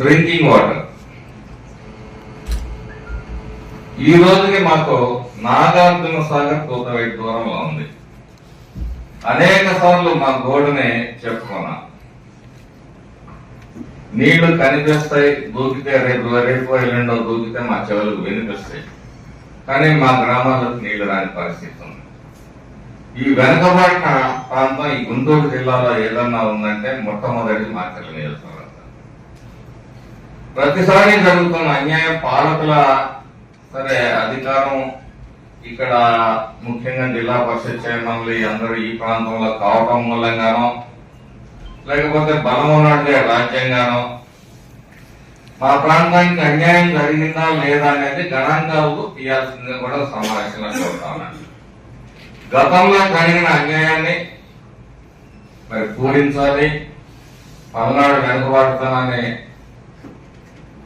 Drinking water. ఈ రోజుకి మాకు నాగార్జున సాగర్ కూతవేటి దూరంలో ఉంది. అనేక సార్లు మా గోడనే చెప్పుకున్నా. నీళ్ళు కనిపిస్తాయి దూకితే రేపు రేపు ఎల్లుండో దూకితే మా చెవులకు వినిపిస్తాయి. కానీ మా గ్రామాలకు నీళ్ళు రాని పరిస్థితి ఉంది. ఈ వెనుకబడిన ప్రాంతం ఈ గుంటూరు జిల్లాలో ఏదన్నా ఉందంటే మొట్టమొదటి మార్కెట్ నియోజకవర్గం. ప్రతిసారి జరుగుతున్న అన్యాయం పాలకుల సరే అధికారం ఇక్కడ ముఖ్యంగా జిల్లా పరిషత్ చైర్మన్లు అందరూ ఈ ప్రాంతంలో కావటం మూలంగానో లేకపోతే బలం ఉన్నట్లే రాజ్యాంగానో మా ప్రాంతానికి అన్యాయం జరిగిందా లేదా అనేది గణాంకాలు తీయాల్సిందిగా కూడా సమావేశంలో కోరుతాను గతంలో జరిగిన అన్యాయాన్ని మరి పూరించాలి. పల్నాడు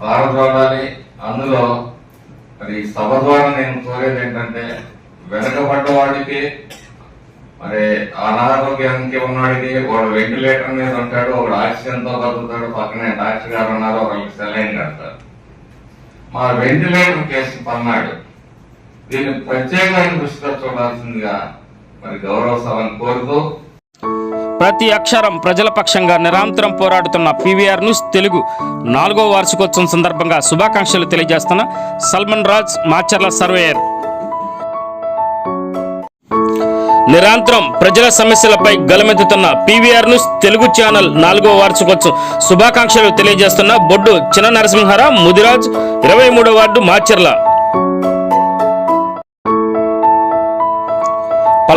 వెనుకబాటుతనాన్ని అందులో మరి సభ ద్వారా నేను కోరేది ఏంటంటే వెనకబడ్డ వాడికి మరి అనారోగ్యానికి ఉన్నవాడికి వాడు వెంటిలేటర్ మీద ఉంటాడు ఒకడు ఆక్సిజన్తో బతుకుతాడు పక్కనే డాక్టర్ గారు ఉన్నారు ఒకరికి సెలైన్ కడతారు. మా వెంటిలేటర్ కేసు పన్నాడు. దీన్ని ప్రత్యేకమైన దృష్టిలో చూడాల్సిందిగా మరి గౌరవ సభను కోరుతూ ప్రతి అక్షరం ప్రజల పక్షంగా నిరంతరం పోరాడుతున్న పీవీఆర్ న్యూస్ తెలుగు నాలుగో వార్షికోత్సవం సందర్భంగా శుభాకాంక్షలు తెలియజేస్తున్న సల్మన్ రాజ్ మాచర్ల సర్వేయర్. నిరంతరం ప్రజల సమస్యలపై గలమెత్తుతున్న పీవీఆర్ న్యూస్ తెలుగు ఛానల్ నాలుగో వార్షికోత్సవం శుభాకాంక్షలు తెలియజేస్తున్న బొడ్డు చిన్న నరసింహారావు ముదిరాజ్ ఇరవై మూడో వార్డు మాచర్ల.